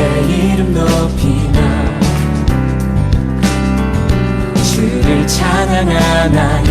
주의 이름 높이며 주를 찬양하나이다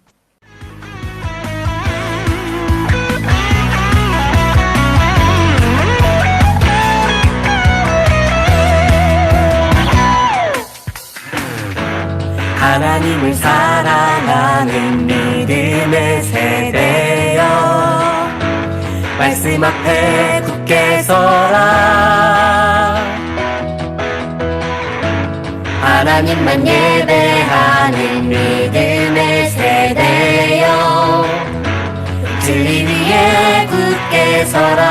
하나님을 사랑하는 믿음의 세대여. 말씀 앞에 굳게 서라. 하나님만 예배하는 믿음의 세대여. 진리 위에 굳게 서라.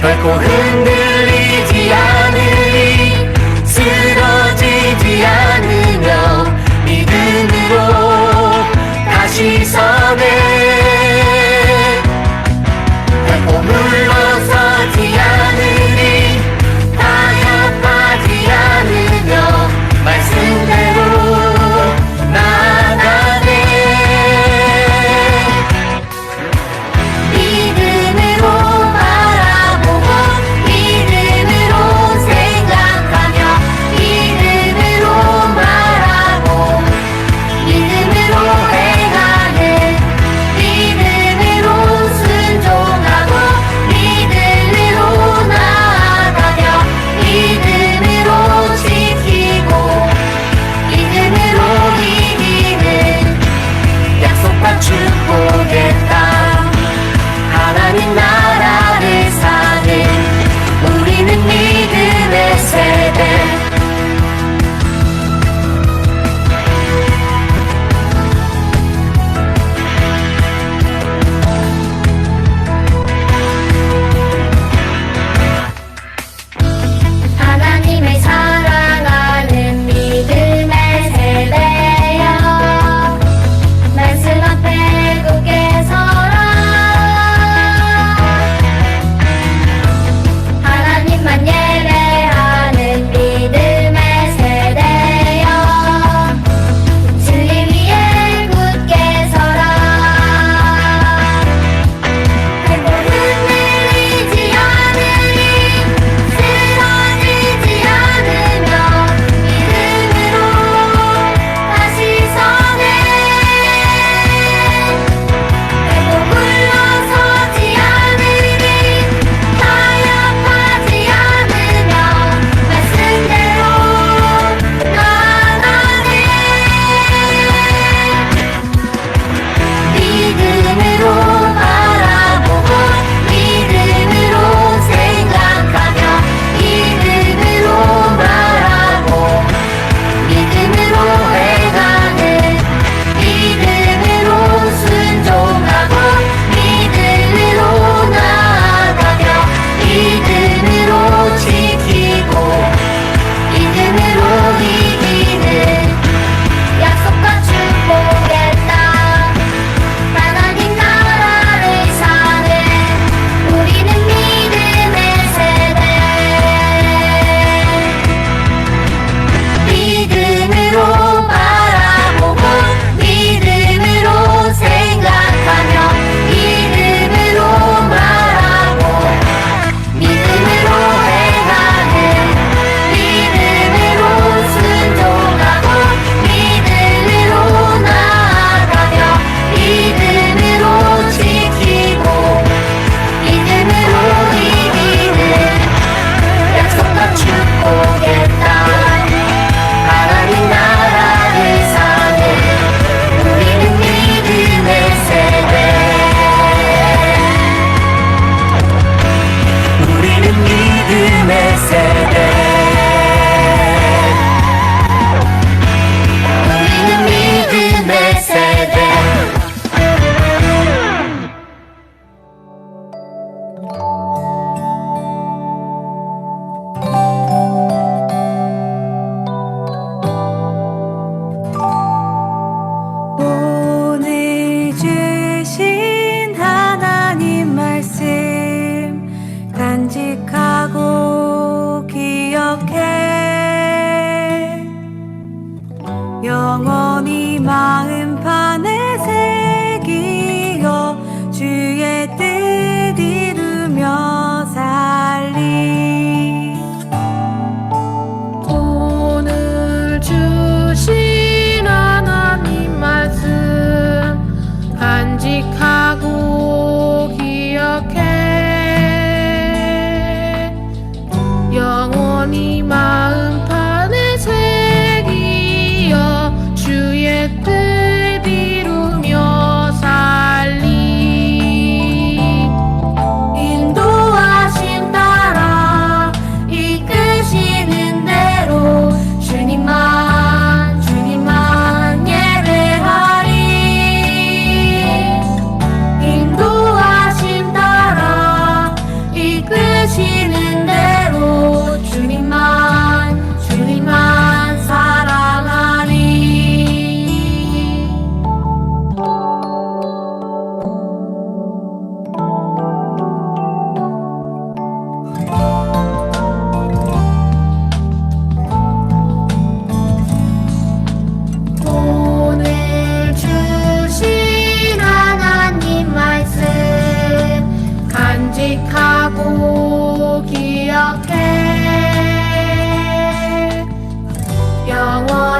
결코 흔들 쓰러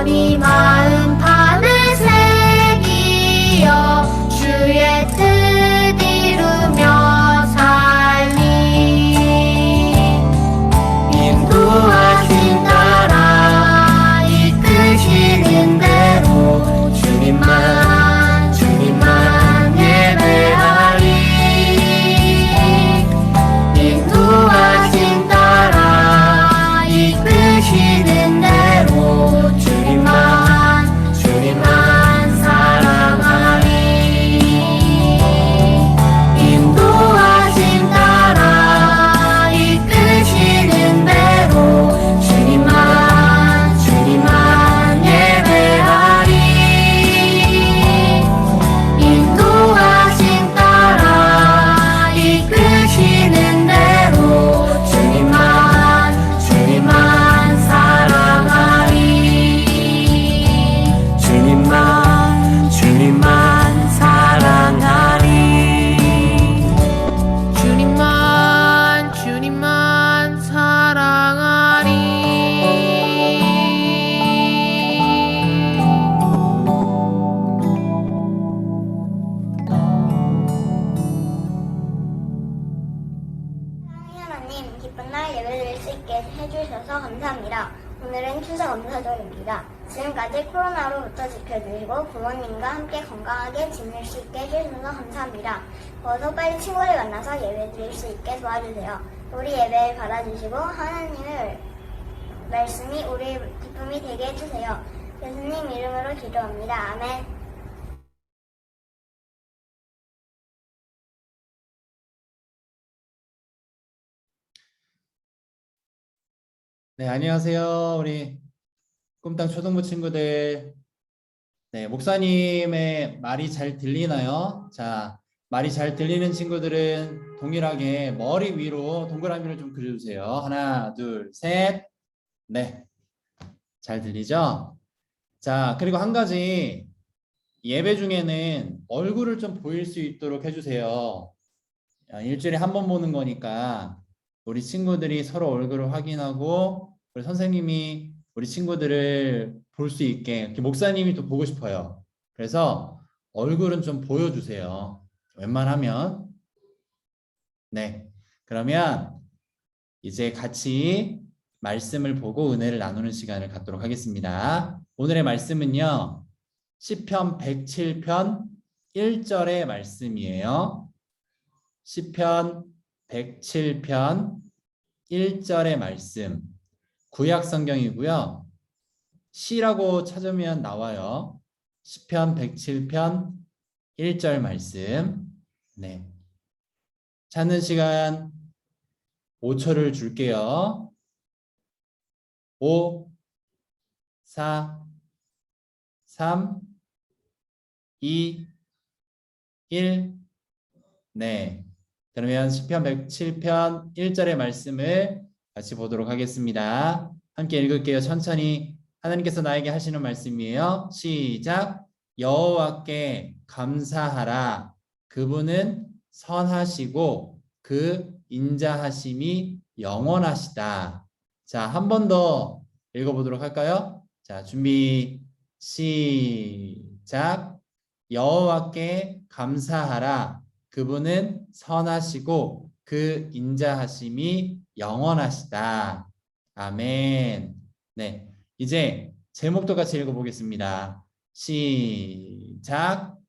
영원 친구를 만나서 예배 드릴 수 있게 도와주세요. 우리 예배를 받아주시고 하나님의 말씀이 우리의 기쁨이 되게 해주세요. 예수님 이름으로 기도합니다. 아멘. 네, 안녕하세요. 우리 꿈땅 초등부 친구들. 네, 목사님의 말이 잘 들리나요? 자, 말이 잘 들리는 친구들은 동일하게 머리 위로 동그라미를 좀 그려주세요. 하나, 둘, 셋. 네. 잘 들리죠? 자, 그리고 한 가지 예배 중에는 얼굴을 좀 보일 수 있도록 해주세요. 아, 일주일에 한 번 보는 거니까 우리 친구들이 서로 얼굴을 확인하고 우리 선생님이 우리 친구들을 볼 수 있게 목사님이 또 보고 싶어요. 그래서 얼굴은 좀 보여주세요. 웬만하면 네 그러면 이제 같이 말씀을 보고 은혜를 나누는 시간을 갖도록 하겠습니다. 오늘의 말씀은요 시편 107편 1절의 말씀이에요. 시편 107편 1절의 말씀. 구약 성경이고요. 시라고 찾으면 나와요. 시편 107편 1절 말씀. 네. 찾는 시간 5초를 줄게요. 5 4 3 2 1 네. 그러면 시편 107편 1절의 말씀을 같이 보도록 하겠습니다. 함께 읽을게요. 천천히 하나님께서 나에게 하시는 말씀이에요. 시작. 여호와께 감사하라. 그분은 선하시고 그 인자하심이 영원하시다. 자, 한 번 더 읽어보도록 할까요? 자, 준비 시작. 여호와께 감사하라. 그분은 선하시고 그 인자하심이 영원하시다. 아멘. 네. 이제 제목도 같이 읽어보겠습니다. 시작.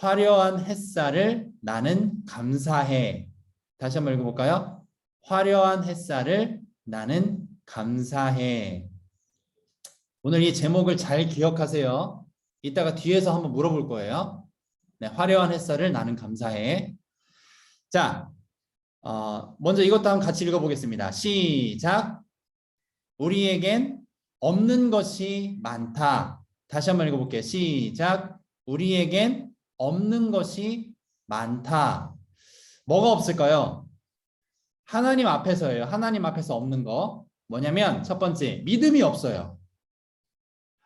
화려한 햇살을 나는 감사해. 다시 한번 읽어볼까요? 화려한 햇살을 나는 감사해. 오늘 이 제목을 잘 기억하세요. 이따가 뒤에서 한번 물어볼 거예요. 네, 화려한 햇살을 나는 감사해. 자, 어, 먼저 이것도 한번 같이 읽어보겠습니다. 시작. 우리에겐 없는 것이 많다. 다시 한번 읽어볼게요. 시작. 우리에겐 없는 것이 많다. 뭐가 없을까요? 하나님 앞에서예요. 하나님 앞에서 없는 거. 뭐냐면 첫 번째, 믿음이 없어요.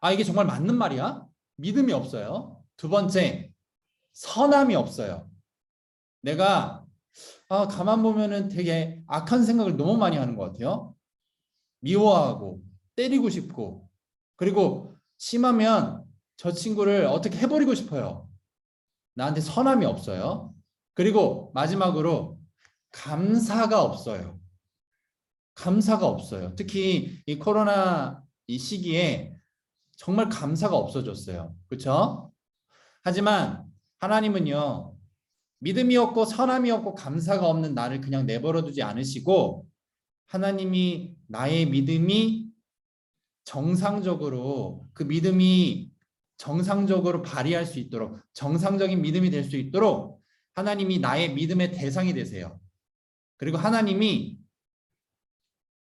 아, 이게 정말 맞는 말이야? 믿음이 없어요. 두 번째, 선함이 없어요. 내가 아, 가만 보면은 되게 악한 생각을 너무 많이 하는 것 같아요. 미워하고 때리고 싶고 그리고 심하면 저 친구를 어떻게 해버리고 싶어요. 나한테 선함이 없어요. 그리고 마지막으로 감사가 없어요. 감사가 없어요. 특히 이 코로나 이 시기에 정말 감사가 없어졌어요. 그렇죠? 하지만 하나님은요. 믿음이 없고 선함이 없고 감사가 없는 나를 그냥 내버려 두지 않으시고 하나님이 나의 믿음이 정상적으로 그 믿음이 정상적으로 발휘할 수 있도록 정상적인 믿음이 될 수 있도록 하나님이 나의 믿음의 대상이 되세요. 그리고 하나님이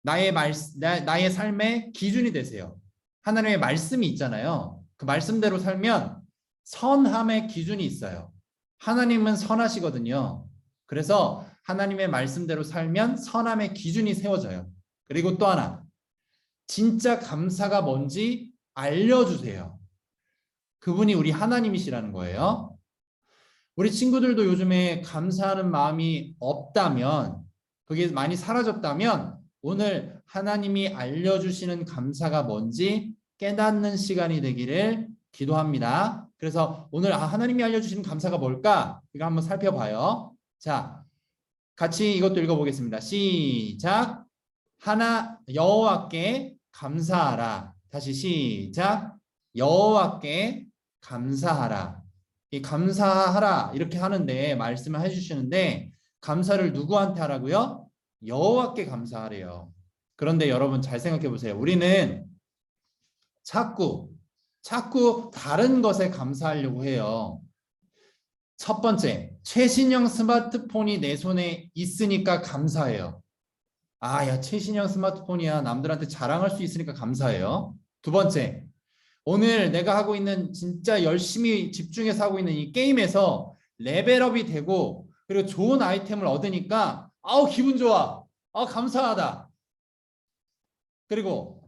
나의 말 나, 나의 삶의 기준이 되세요. 하나님의 말씀이 있잖아요. 그 말씀대로 살면 선함의 기준이 있어요. 하나님은 선하시거든요. 그래서 하나님의 말씀대로 살면 선함의 기준이 세워져요. 그리고 또 하나, 진짜 감사가 뭔지 알려주세요. 그분이 우리 하나님이시라는 거예요. 우리 친구들도 요즘에 감사하는 마음이 없다면, 그게 많이 사라졌다면, 오늘 하나님이 알려주시는 감사가 뭔지 깨닫는 시간이 되기를 기도합니다. 그래서 오늘 아, 하나님이 알려주시는 감사가 뭘까? 이거 한번 살펴봐요. 자, 같이 이것도 읽어보겠습니다. 시작. 하나 여호와께 감사하라. 다시 시작. 여호와께 감사하라. 이 감사하라 이렇게 하는데 말씀을 해주시는데 감사를 누구한테 하라고요? 여호와께 감사하래요. 그런데 여러분 잘 생각해 보세요. 우리는 자꾸 자꾸 다른 것에 감사하려고 해요. 첫 번째, 최신형 스마트폰이 내 손에 있으니까 감사해요. 아, 야, 최신형 스마트폰이야. 남들한테 자랑할 수 있으니까 감사해요. 두 번째, 오늘 내가 하고 있는 진짜 열심히 집중해서 하고 있는 이 게임에서 레벨업이 되고 그리고 좋은 아이템을 얻으니까 아우 기분 좋아. 아 감사하다. 그리고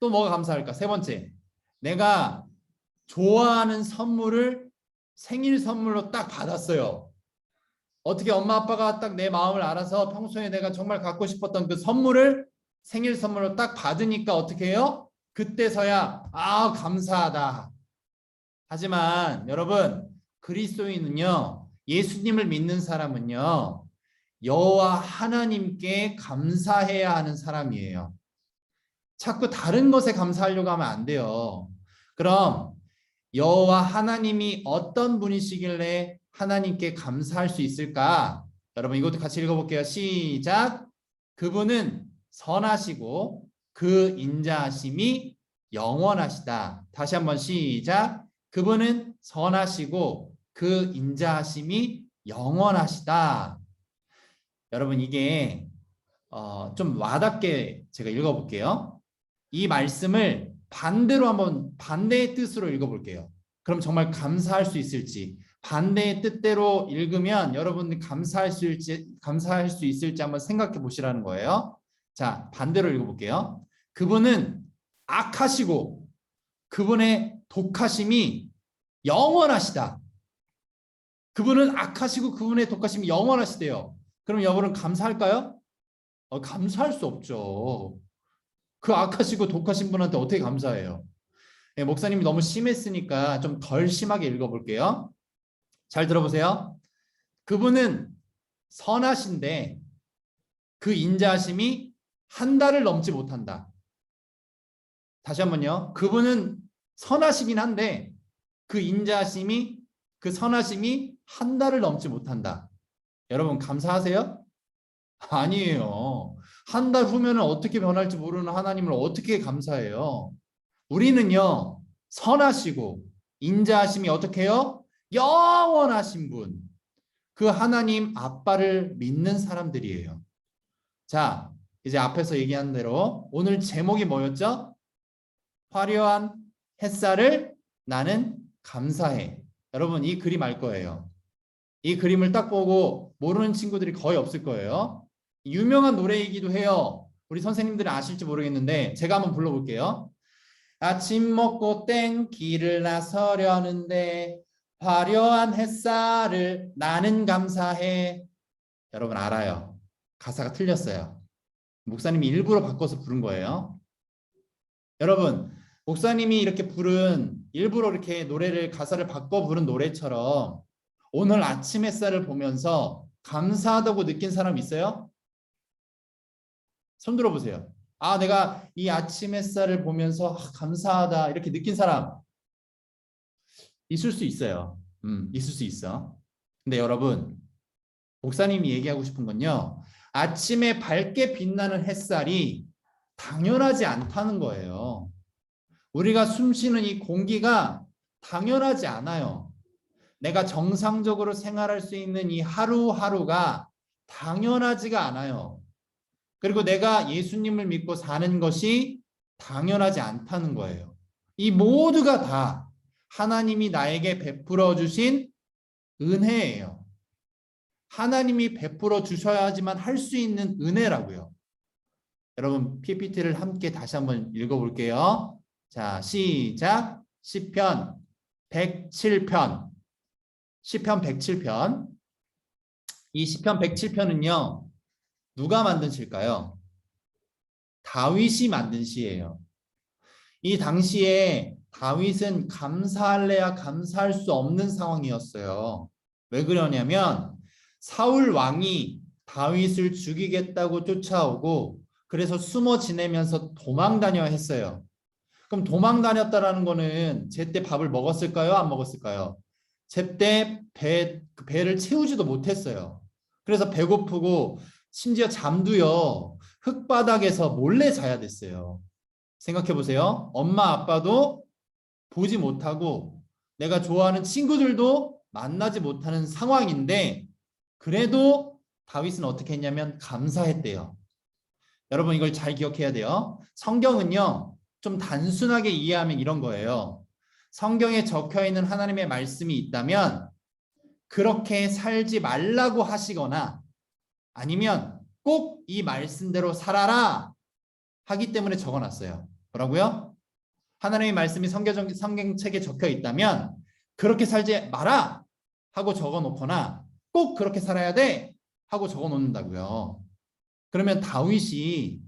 또 뭐가 감사할까? 세 번째, 내가 좋아하는 선물을 생일 선물로 딱 받았어요. 어떻게 엄마 아빠가 딱 내 마음을 알아서 평소에 내가 정말 갖고 싶었던 그 선물을 생일 선물로 딱 받으니까 어떻게 해요? 그때서야 아 감사하다. 하지만 여러분 그리스도인은요 예수님을 믿는 사람은요 여호와 하나님께 감사해야 하는 사람이에요. 자꾸 다른 것에 감사하려고 하면 안 돼요. 그럼 여호와 하나님이 어떤 분이시길래 하나님께 감사할 수 있을까? 여러분 이것도 같이 읽어볼게요. 시작. 그분은 선하시고 그 인자하심이 영원하시다. 다시 한번 시작. 그분은 선하시고 그 인자하심이 영원하시다. 여러분 이게 어, 좀 와닿게 제가 읽어볼게요. 이 말씀을 반대로 한번 반대의 뜻으로 읽어볼게요. 그럼 정말 감사할 수 있을지 반대의 뜻대로 읽으면 여러분 감사할 수 있을지 감사할 수 있을지 한번 생각해 보시라는 거예요. 자 반대로 읽어볼게요. 그분은 악하시고 그분의 독하심이 영원하시다. 그분은 악하시고 그분의 독하심이 영원하시대요. 그럼 여러분 감사할까요? 어, 감사할 수 없죠. 그 악하시고 독하신 분한테 어떻게 감사해요? 예, 목사님이 너무 심했으니까 좀 덜 심하게 읽어볼게요. 잘 들어보세요. 그분은 선하신데 그 인자하심이 한 달을 넘지 못한다. 다시 한번요. 그분은 선하시긴 한데 그 인자하심이 그 선하심이 한 달을 넘지 못한다. 여러분 감사하세요? 아니에요. 한 달 후면은 어떻게 변할지 모르는 하나님을 어떻게 감사해요? 우리는요, 선하시고, 인자하심이 어떻게 해요? 영원하신 분. 그 하나님 아빠를 믿는 사람들이에요. 자, 이제 앞에서 얘기한 대로 오늘 제목이 뭐였죠? 화려한 햇살을 나는 감사해. 여러분, 이 그림 알 거예요. 이 그림을 딱 보고 모르는 친구들이 거의 없을 거예요. 유명한 노래이기도 해요. 우리 선생님들이 아실지 모르겠는데 제가 한번 불러볼게요. 아침 먹고 땡길을 나서려는데 화려한 햇살을 나는 감사해. 여러분 알아요. 가사가 틀렸어요. 목사님이 일부러 바꿔서 부른 거예요. 여러분, 목사님이 이렇게 부른 일부러 이렇게 노래를 가사를 바꿔 부른 노래처럼 오늘 아침 햇살을 보면서 감사하다고 느낀 사람 있어요? 손 들어보세요. 아, 내가 이 아침 햇살을 보면서 아, 감사하다 이렇게 느낀 사람 있을 수 있어요. 음, 있을 수 있어. 근데 여러분, 목사님이 얘기하고 싶은 건요. 아침에 밝게 빛나는 햇살이 당연하지 않다는 거예요. 우리가 숨 쉬는 이 공기가 당연하지 않아요. 내가 정상적으로 생활할 수 있는 이 하루하루가 당연하지가 않아요. 그리고 내가 예수님을 믿고 사는 것이 당연하지 않다는 거예요. 이 모두가 다 하나님이 나에게 베풀어 주신 은혜예요. 하나님이 베풀어 주셔야지만 할 수 있는 은혜라고요. 여러분 PPT를 함께 다시 한번 읽어볼게요. 자 시작. 시편 107편 시편 107편 이 시편 107편은요. 누가 만든 시일까요? 다윗이 만든 시예요. 이 당시에 다윗은 감사할래야 감사할 수 없는 상황이었어요. 왜 그러냐면 사울 왕이 다윗을 죽이겠다고 쫓아오고 그래서 숨어 지내면서 도망 다녀 했어요. 그럼 도망 다녔다라는 거는 제때 밥을 먹었을까요? 안 먹었을까요? 제때 배, 그 배를 채우지도 못했어요. 그래서 배고프고 심지어 잠도요 흙바닥에서 몰래 자야 됐어요. 생각해 보세요. 엄마 아빠도 보지 못하고 내가 좋아하는 친구들도 만나지 못하는 상황인데 그래도 다윗은 어떻게 했냐면 감사했대요. 여러분 이걸 잘 기억해야 돼요. 성경은요 좀 단순하게 이해하면 이런 거예요. 성경에 적혀 있는 하나님의 말씀이 있다면 그렇게 살지 말라고 하시거나 아니면 꼭 이 말씀대로 살아라 하기 때문에 적어놨어요. 뭐라고요? 하나님의 말씀이 성경, 성경책에 적혀 있다면 그렇게 살지 마라 하고 적어놓거나 꼭 그렇게 살아야 돼 하고 적어놓는다고요. 그러면 다윗이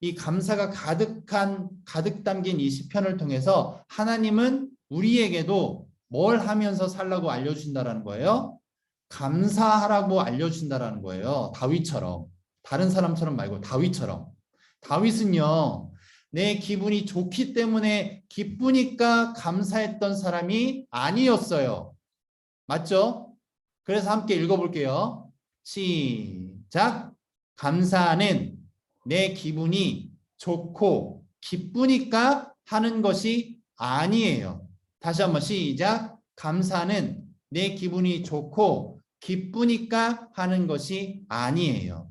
이 감사가 가득한 가득 담긴 이 시편을 통해서 하나님은 우리에게도 뭘 하면서 살라고 알려주신다라는 거예요. 감사하라고 알려주신다라는 거예요. 다윗처럼 다른 사람처럼 말고 다윗처럼 다윗은요 내 기분이 좋기 때문에 기쁘니까 감사했던 사람이 아니었어요. 맞죠? 그래서 함께 읽어볼게요. 시작. 감사는 내 기분이 좋고 기쁘니까 하는 것이 아니에요. 다시 한번 시작. 감사는 내 기분이 좋고 기쁘니까 하는 것이 아니에요.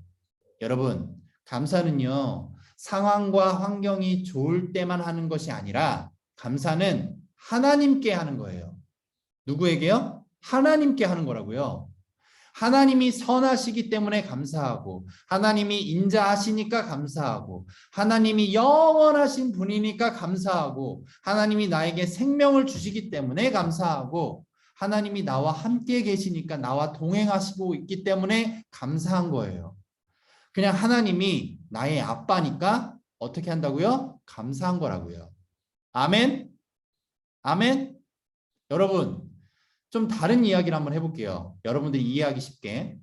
여러분, 감사는요, 상황과 환경이 좋을 때만 하는 것이 아니라 감사는 하나님께 하는 거예요. 누구에게요? 하나님께 하는 거라고요. 하나님이 선하시기 때문에 감사하고, 하나님이 인자하시니까 감사하고, 하나님이 영원하신 분이니까 감사하고, 하나님이 나에게 생명을 주시기 때문에 감사하고, 하나님이 나와 함께 계시니까 나와 동행하시고 있기 때문에 감사한 거예요. 그냥 하나님이 나의 아빠니까 어떻게 한다고요? 감사한 거라고요. 아멘? 아멘? 여러분, 좀 다른 이야기를 한번 해볼게요. 여러분들이 이해하기 쉽게.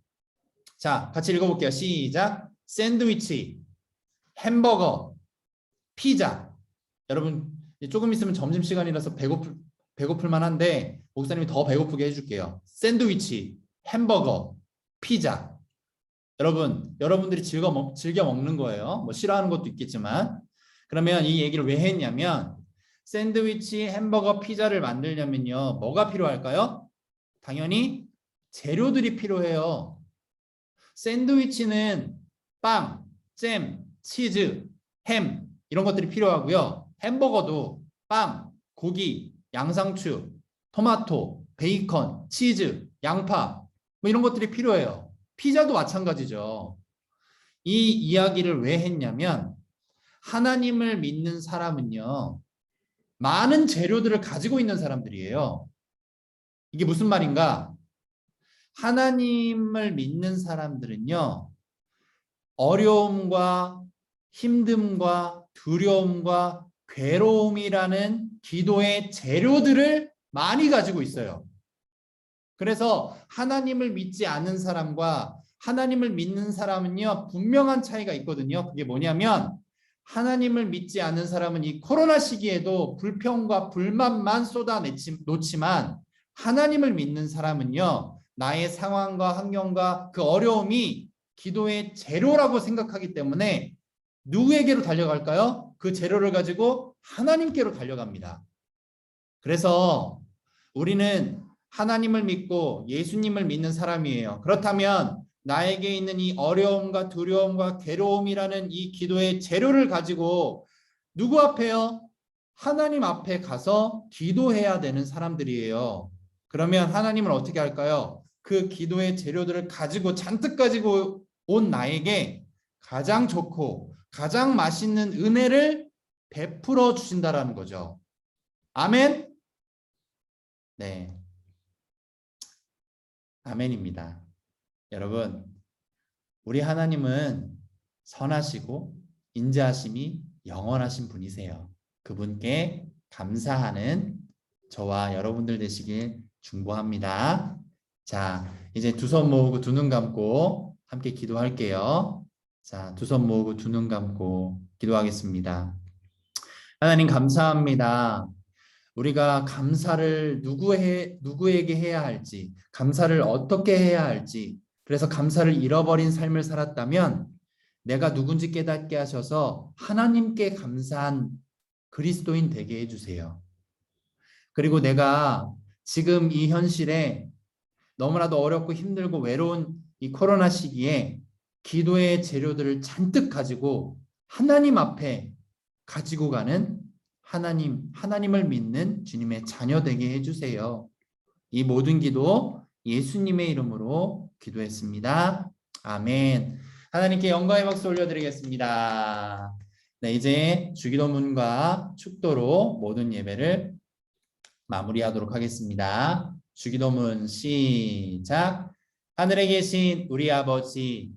자, 같이 읽어볼게요. 시작. 샌드위치, 햄버거, 피자. 여러분, 조금 있으면 점심시간이라서 배고플, 배고플 만 한데, 목사님이 더 배고프게 해줄게요. 샌드위치, 햄버거, 피자. 여러분, 여러분들이 즐겨, 먹, 즐겨 먹는 거예요. 뭐 싫어하는 것도 있겠지만. 그러면 이 얘기를 왜 했냐면, 샌드위치, 햄버거, 피자를 만들려면요. 뭐가 필요할까요? 당연히 재료들이 필요해요. 샌드위치는 빵, 잼, 치즈, 햄 이런 것들이 필요하고요. 햄버거도 빵, 고기, 양상추, 토마토, 베이컨, 치즈, 양파 뭐 이런 것들이 필요해요. 피자도 마찬가지죠. 이 이야기를 왜 했냐면 하나님을 믿는 사람은요. 많은 재료들을 가지고 있는 사람들이에요. 이게 무슨 말인가? 하나님을 믿는 사람들은요, 어려움과 힘듦과 두려움과 괴로움이라는 기도의 재료들을 많이 가지고 있어요. 그래서 하나님을 믿지 않는 사람과 하나님을 믿는 사람은요, 분명한 차이가 있거든요. 그게 뭐냐면, 하나님을 믿지 않는 사람은 이 코로나 시기에도 불평과 불만만 쏟아놓지만 하나님을 믿는 사람은요 나의 상황과 환경과 그 어려움이 기도의 재료라고 생각하기 때문에 누구에게로 달려갈까요? 그 재료를 가지고 하나님께로 달려갑니다. 그래서 우리는 하나님을 믿고 예수님을 믿는 사람이에요. 그렇다면 나에게 있는 이 어려움과 두려움과 괴로움이라는 이 기도의 재료를 가지고 누구 앞에요? 하나님 앞에 가서 기도해야 되는 사람들이에요. 그러면 하나님은 어떻게 할까요? 그 기도의 재료들을 가지고 잔뜩 가지고 온 나에게 가장 좋고 가장 맛있는 은혜를 베풀어 주신다라는 거죠. 아멘. 네. 아멘입니다. 여러분, 우리 하나님은 선하시고 인자하심이 영원하신 분이세요. 그분께 감사하는 저와 여러분들 되시길 중보합니다. 자, 이제 두 손 모으고 두 눈 감고 함께 기도할게요. 자, 두 손 모으고 두 눈 감고 기도하겠습니다. 하나님 감사합니다. 우리가 감사를 누구에, 누구에게 해야 할지, 감사를 어떻게 해야 할지, 그래서 감사를 잃어버린 삶을 살았다면 내가 누군지 깨닫게 하셔서 하나님께 감사한 그리스도인 되게 해주세요. 그리고 내가 지금 이 현실에 너무나도 어렵고 힘들고 외로운 이 코로나 시기에 기도의 재료들을 잔뜩 가지고 하나님 앞에 가지고 가는 하나님, 하나님을 믿는 주님의 자녀 되게 해주세요. 이 모든 기도 예수님의 이름으로 기도했습니다. 아멘. 하나님께 영광의 박수 올려드리겠습니다. 네, 이제 주기도문과 축도로 모든 예배를 마무리하도록 하겠습니다. 주기도문 시작. 하늘에 계신 우리 아버지,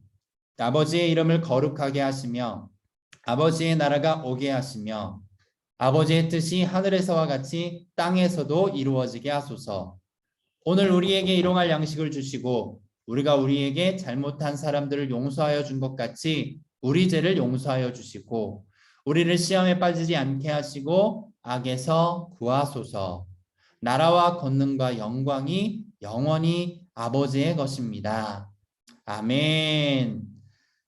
아버지의 이름을 거룩하게 하시며 아버지의 나라가 오게 하시며 아버지의 뜻이 하늘에서와 같이 땅에서도 이루어지게 하소서. 오늘 우리에게 일용할 양식을 주시고 우리가 우리에게 잘못한 사람들을 용서하여 준 것 같이 우리 죄를 용서하여 주시고 우리를 시험에 빠지지 않게 하시고 악에서 구하소서. 나라와 권능과 영광이 영원히 아버지의 것입니다. 아멘.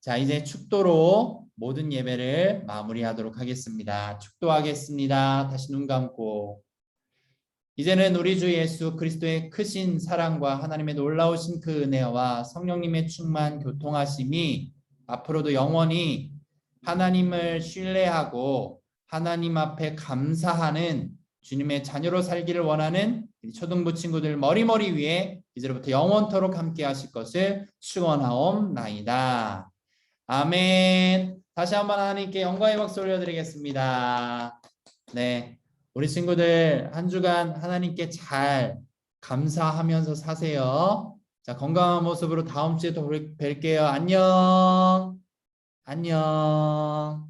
자, 이제 축도로 모든 예배를 마무리하도록 하겠습니다. 축도하겠습니다. 다시 눈 감고 이제는 우리 주 예수 그리스도의 크신 사랑과 하나님의 놀라우신 그 은혜와 성령님의 충만 교통하심이 앞으로도 영원히 하나님을 신뢰하고 하나님 앞에 감사하는 주님의 자녀로 살기를 원하는 초등부 친구들 머리머리 위에 이제부터 영원토록 함께 하실 것을 축원하옵나이다. 아멘. 다시 한번 하나님께 영광의 박수 올려드리겠습니다. 네, 우리 친구들 한 주간 하나님께 잘 감사하면서 사세요. 자, 건강한 모습으로 다음 주에 또 뵐게요. 안녕. 안녕.